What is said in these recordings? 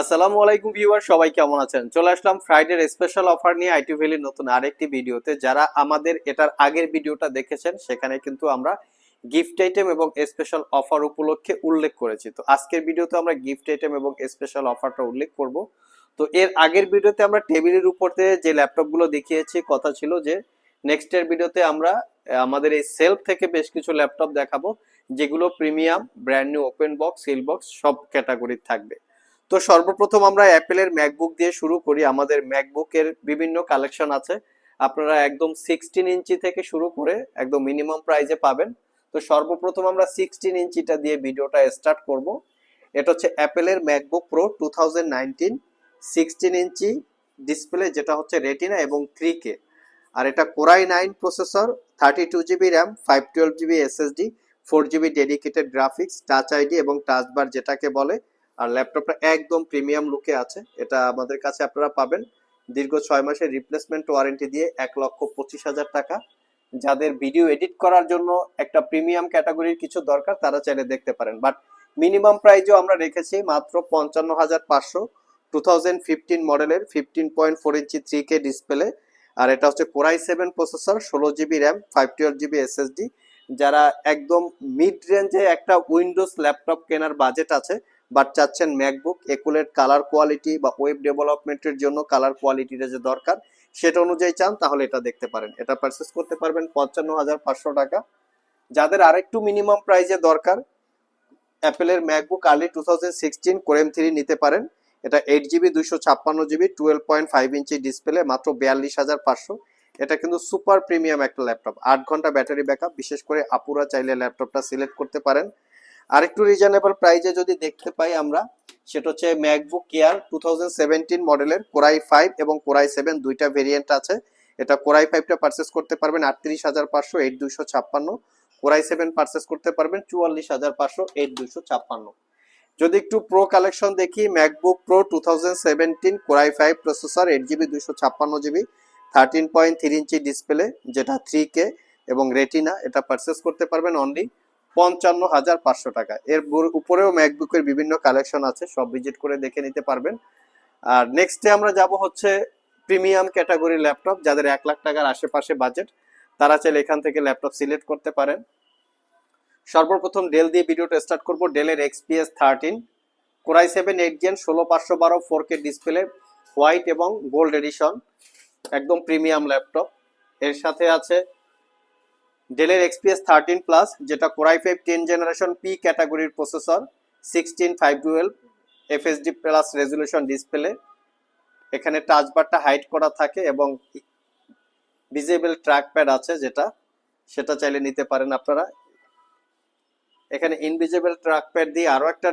আসসালামু আলাইকুম ভিউয়ার, সবাই কেমন আছেন? চলে আসলাম ফ্রাইডের স্পেশাল অফার নিয়ে আইটি ভ্যালির নতুন আরেকটি ভিডিওতে। যারা আমাদের এটার আগের ভিডিওটা দেখেছেন, সেখানে কিন্তু আমরা গিফট আইটেম এবং স্পেশাল অফার উপলক্ষে উল্লেখ করেছি। তো আজকের ভিডিওতে আমরা গিফট আইটেম এবং স্পেশাল অফারটা উল্লেখ করব। তো এর আগের ভিডিওতে আমরা টেবিলের উপরে যে ল্যাপটপগুলো দেখিয়েছি, কথা ছিল যে নেক্সট নেক্সটের ভিডিওতে আমরা আমাদের এই সেলফ থেকে বেশ কিছু ল্যাপটপ দেখাবো, যেগুলো premium brand new open box seal box সব ক্যাটাগরির থাকবে। তো সর্বপ্রথম আমরা অ্যাপেলের ম্যাকবুক দিয়ে শুরু করি। আমাদের ম্যাকবুকের বিভিন্ন কালেকশন আছে। আপনারা একদম সিক্সটিন ইঞ্চি থেকে শুরু করে একদম মিনিমাম প্রাইজে পাবেন। তো সর্বপ্রথম আমরা সিক্সটিন ইঞ্চিটা দিয়ে ভিডিওটা স্টার্ট করব। এটা হচ্ছে অ্যাপেলের MacBook Pro two thousand nineteen. Sixteen inch display যেটা হচ্ছে রেটিনা এবং থ্রি কে আর এটা core i nine processor, thirty two GB RAM, five twelve GB SSD, four GB dedicated graphics, touch ID এবং টাচ বার যেটাকে বলে। আর ল্যাপটপটা একদম প্রিমিয়াম লুকে আছে। এটা আমাদের কাছে আপনারা পাবেন। দীর্ঘ ছয় মাসের রিপ্লেসমেন্ট ওয়ারেন্টি দিয়ে এক লক্ষ পঁচিশ হাজার টাকা। যাদের ভিডিও এডিট করার জন্য একটা প্রিমিয়াম ক্যাটাগরির কিছু দরকার, তারা চাইলে দেখতে পারেন। বাট মিনিমাম প্রাইজও আমরা রেখেছি মাত্র পঞ্চান্ন হাজার পাঁচশো। টু থাউজেন্ড ফিফটিন মডেলের fifteen point four inch three K display আর এটা হচ্ছে কোরাই সেভেন প্রসেসর ষোলো GB RAM five twelve GB SSD যারা একদম মিড রেঞ্জে একটা উইন্ডোজ ল্যাপটপ কেনার বাজেট আছে বাট চাচ্ছেন ম্যাকবুক, একুলেট কালার কোয়ালিটি বা ওয়েব ডেভেলপমেন্টের জন্য কালার কোয়ালিটিটা যে দরকার, সেটা অনুযায়ী চান, তাহলে এটা দেখতে পারেন। এটা পারচেস করতে পারবেন পঞ্চান্ন হাজার পাঁচশো টাকা। যাদের আরেকটু মিনিমাম প্রাইজে দরকার, অ্যাপেলের MacBook early two thousand sixteen core m three নিতে পারেন। এটা এইট জিবি দুইশো ছাপ্পান্ন GB twelve point five inch display মাত্র বিয়াল্লিশ হাজার পাঁচশো। এটা কিন্তু সুপার প্রিমিয়াম একটা ল্যাপটপ আট ঘণ্টা ব্যাটারি ব্যাকআপ বিশেষ করে আপুরা চাইলে ল্যাপটপটা সিলেক্ট করতে পারেন। আরেকটু রিজনেবল প্রাইজে যদি দেখতে পাই আমরা, সেটা হচ্ছে ম্যাকবুক এয়ার টু মডেলের কোরাই ফাইভ এবং কোরাই সেভেন দুইটা ভেরিয়েন্ট আছে। এটা কোরাই ফাইভটা পারচেস করতে পারবেন আটত্রিশ হাজার পাঁচশো এইট দুইশো ছাপ্পান্ন কোরাই সেভেন পারচেস করতে পারবেন চুয়াল্লিশ হাজার পাঁচশো এইট দুইশো ছাপ্পান্ন। যদি একটু প্রো কালেকশন দেখি MacBook Pro two thousand seventeen core i five processor eight GB দুইশো ছাপ্পান্ন GB thirteen point three inch display যেটা থ্রি কে এবং রেটিনা এটা পারচেস করতে পারবেন অনলি পঞ্চান্ন হাজার পাঁচশো টাকা। এর উপরেও ম্যাকবুকের বিভিন্ন কালেকশন আছে, সব ভিজিট করে দেখে নিতে পারবেন। আর নেক্সটে আমরা যাব হচ্ছে প্রিমিয়াম ক্যাটাগরি ল্যাপটপ যাদের এক লাখ টাকার আশেপাশে বাজেট তারা চাইলে এখান থেকে ল্যাপটপ সিলেক্ট করতে পারেন। সর্বপ্রথম ডেল দিয়ে ভিডিওটা স্টার্ট করব। ডেলের XPS thirteen core i seven eight gen ষোলো, পাঁচশো বারো ফোর কে ডিসপ্লে হোয়াইট এবং গোল্ড এডিশন একদম প্রিমিয়াম ল্যাপটপ এর সাথে আছে ডেলের এক্সপিএস থার্টিন প্লাস যেটা core i five ten generation P ক্যাটাগরির processor sixteen five twelve FHD plus resolution display এখানে টাচ বারটা হাইড করা থাকে এবং ভিজিবল ট্র্যাক প্যাড আছে যেটা, সেটা চাইলে নিতে পারেন আপনারা। এখানে ইনভিজিবল ট্র্যাক প্যাড দিয়ে আরও একটা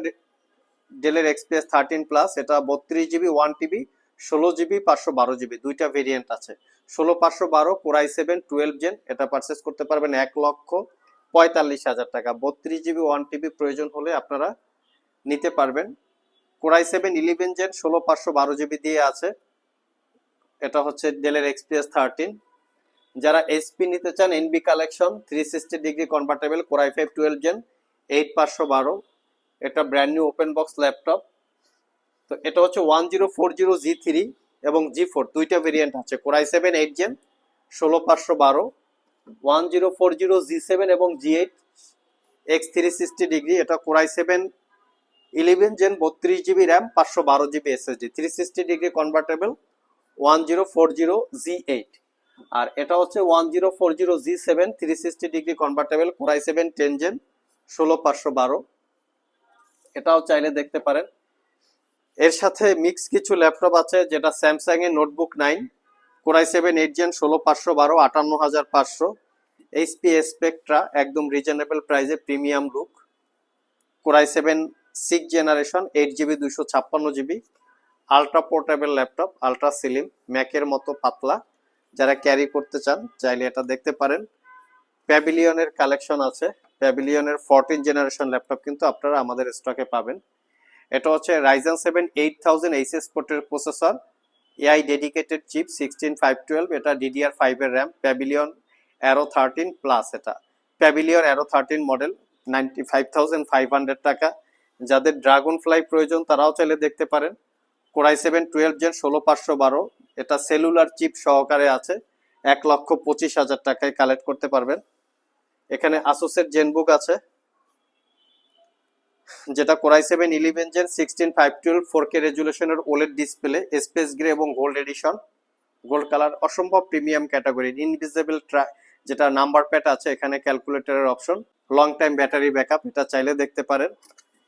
ডেলের এক্সপিএস থার্টিন প্লাস এটা বত্রিশ জিবি ওয়ান টিবি ষোলো জিবি, পাঁচশো বারো জিবি, দুইটা ভেরিয়েন্ট আছে। ষোলো, পাঁচশো বারো core i seven twelve gen এটা পারচেস করতে পারবেন এক লক্ষ পঁয়তাল্লিশ হাজার টাকা। বত্রিশ জিবি ওয়ান টিবি প্রয়োজন হলে আপনারা নিতে পারবেন। কোরাই সেভেন ইলেভেন জেন ষোলো, পাঁচশো বারো জিবি দিয়ে আছে। এটা হচ্ছে ডেলের এক্সপিএস থার্টিন যারা এসপি নিতে চান Envy collection three sixty degree convertible core i five twelve gen eight পাঁচশো বারো। এটা brand new open box laptop তো এটা হচ্ছে one zero four zero G three এবং জি ফোর দুইটা ভেরিয়েন্ট আছে। Core i seven eight gen ষোলো পাঁচশো বারো one zero four zero G seven এবং G eight X three sixty degree এটা core i seven eleven gen বত্রিশ GB RAM পাঁচশো বারো GB SSD three sixty degree convertible one zero four zero G eight আর এটা হচ্ছে one zero four zero G seven three sixty degree convertible core i seven ten gen ষোলো পাঁচশো বারো। এটাও চাইলে দেখতে পারেন। এর সাথে মিক্স কিছু ল্যাপটপ আছে, যেটা স্যামসাং এর notebook nine core i seven eight gen ষোলো, পাঁচশো, বারো, আটান্ন হাজার পাঁচশো। এইচপি স্পেকট্রা একদম রিজনেবল প্রাইসে premium look core i seven six generation eight GB দুশো ছাপ্পান্ন GB ultra portable laptop ultra slim ম্যাকের মতো পাতলা। যারা ক্যারি করতে চান, চাইলে এটা দেখতে পারেন। প্যাভিলিয়নের কালেকশন আছে। প্যাভিলিয়নের ফোরটিন জেনারেশন ল্যাপটপ কিন্তু আপনারা আমাদের স্টকে পাবেন। এটা হচ্ছে Ryzen seven eight thousand HS পোর্টের processor AI dedicated chip sixteen five twelve এটা ডিডিআর ফাইভের RAM Pavilion Aero thirteen plus এটা। Pavilion Aero thirteen model ninety five thousand five hundred টাকা। যাদের ড্রাগন ফ্লাই প্রয়োজন, তারাও চাইলে দেখতে পারেন। কোরাই সেভেন টুয়েলভ জেন ষোলো পাঁচশো বারো, এটা সেলুলার চিপ সহকারে আছে। এক লক্ষ পঁচিশ হাজার টাকায় কালেক্ট করতে পারবেন। এখানে আসোসের জেনবুক আছে। যেটা core i seven eleven gen sixteen five twelve four K রেজুলেশনের OLED display space grey এবং গোল্ড এডিশন গোল্ড কালার অসম্ভব প্রিমিয়াম ক্যাটাগরি ইনভিজিবল ট্রা যেটা নাম্বার প্যাড আছে, এখানে ক্যালকুলেটরের option long time battery backup এটা চাইলে দেখতে পারেন।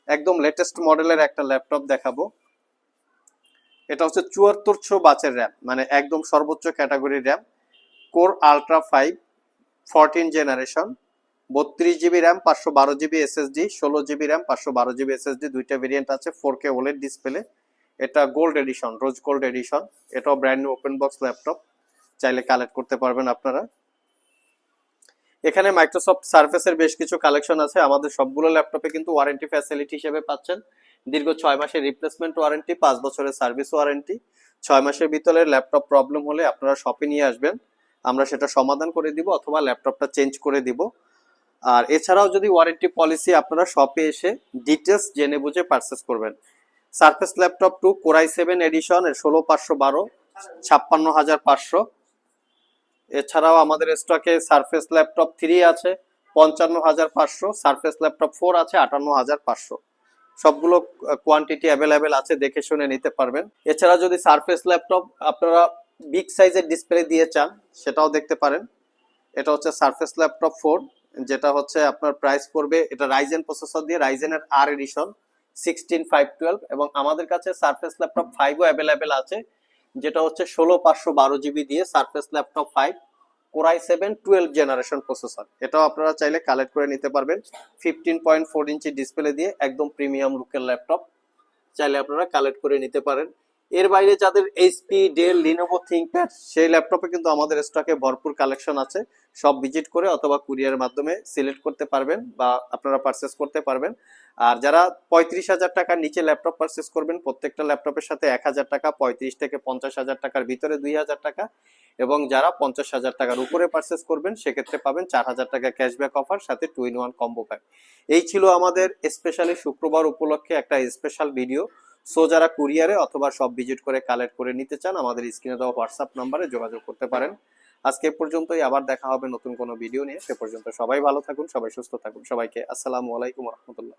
একদম লেটেস্ট মডেলের একটা ল্যাপটপ দেখাবো। এটা হচ্ছে চুয়াত্তরশো বাচের র্যাম মানে একদম সর্বোচ্চ category RAM core ultra five fourteen generation বত্রিশ জিবি র্যাম পাঁচশো বারো জিবি এসএসডি ষোলো জিবি র্যাম পাঁচশো বারো জিবি এসএসডি দুইটা ভেরিয়েন্ট আছে ফোর কে ওলেড ডিসপ্লে এটা gold edition rose gold edition এটাও brand new open box laptop চাইলে কালেক্ট করতে পারবেন আপনারা। এখানে মাইক্রোসফট সার্ফেসের বেশ কিছু কালেকশন আছে। আমাদের সবগুলো ল্যাপটপে কিন্তু ওয়ারেন্টি ফ্যাসিলিটি হিসেবে পাচ্ছেন। দীর্ঘ ছয় মাসের রিপ্লেসমেন্ট ওয়ারেন্টি পাঁচ বছরের সার্ভিস ওয়ারেন্টি ছয় মাসের ভিতরে ল্যাপটপ প্রবলেম হলে আপনারা শপে নিয়ে আসবেন। আমরা সেটা সমাধান করে দিব অথবা ল্যাপটপটা চেঞ্জ করে দিব। আর এছাড়াও যদি ওয়ারেন্টি পলিসি আপনারা শপে এসে ডিটেলস জেনে বুঝে পারচেস করবেন। Surface laptop two core i seven edition এর ষোলো পাঁচশো বারো, ছাপ্পান্ন হাজার পাঁচশো। এছাড়াও আমাদের স্টকে সার্ফেস ল্যাপটপ থ্রি আছে, পঞ্চান্ন হাজার পাঁচশো। সারফেস ল্যাপটপ ফোর আছে, আটান্ন হাজার পাঁচশো। সবগুলো কোয়ান্টিটি অ্যাভেলেবেল আছে, দেখে শুনে নিতে পারবেন। এছাড়া যদি সার্ফেস ল্যাপটপ আপনারা বিগ সাইজের ডিসপ্লে দিয়ে চান, সেটাও দেখতে পারেন। এটা হচ্ছে সার্ফেস ল্যাপটপ ফোর যেটা হচ্ছে আপনার প্রাইস পড়বে, এটা রাইজেন প্রসেসর দিয়ে রাইজেনের আর এডিশন সিক্সটিন ফাইভ টুয়েলভ এবং আমাদের কাছে সারফেস ল্যাপটপ ফাইভও অ্যাভেলেবেল আছে, যেটা হচ্ছে ষোলো পাঁচশো বারো জিবি দিয়ে Surface laptop five core i seven twelve generation processor এটাও আপনারা চাইলে কালেক্ট করে নিতে পারবেন fifteen point four inch display দিয়ে, একদম প্রিমিয়াম লুকের ল্যাপটপ চাইলে আপনারা কালেক্ট করে নিতে পারেন। এর বাইরে যাদের এইচপি ডেল লিনোভো থিঙ্কপ্যাড সেই ল্যাপটপে কিন্তু আমাদের স্টকে ভরপুর কালেকশন আছে। সব ভিজিট করে অথবা কুরিয়ারের মাধ্যমে সিলেক্ট করতে পারবেন বা আপনারা পারচেস করতে পারবেন। আর যারা পঁয়ত্রিশ হাজার টাকার নিচে ল্যাপটপ পারচেস করবেন, প্রত্যেকটা ল্যাপটপের সাথে এক হাজার টাকা, পঁয়ত্রিশ থেকে পঞ্চাশ হাজার টাকার ভিতরে দুই হাজার টাকা এবং যারা পঞ্চাশ হাজার টাকার উপরে পারচেস করবেন, সেক্ষেত্রে পাবেন চার হাজার টাকা ক্যাশব্যাক অফার সাথে two in one combo pack এই ছিল আমাদের স্পেশালি শুক্রবার উপলক্ষে একটা স্পেশাল ভিডিও সো যারা কুরিয়ারে অথবা সব ভিজিট করে কালেক্ট করে নিতে চান, আমাদের স্ক্রিনে দেওয়া হোয়াটসঅ্যাপ নাম্বারে যোগাযোগ করতে পারেন। আজকে পর্যন্তই, আবার দেখা হবে নতুন কোনো ভিডিও নিয়ে। সে পর্যন্ত সবাই ভালো থাকুন, সবাই সুস্থ থাকুন। সবাইকে আসসালামু আলাইকুম রহমতুল্লাহ।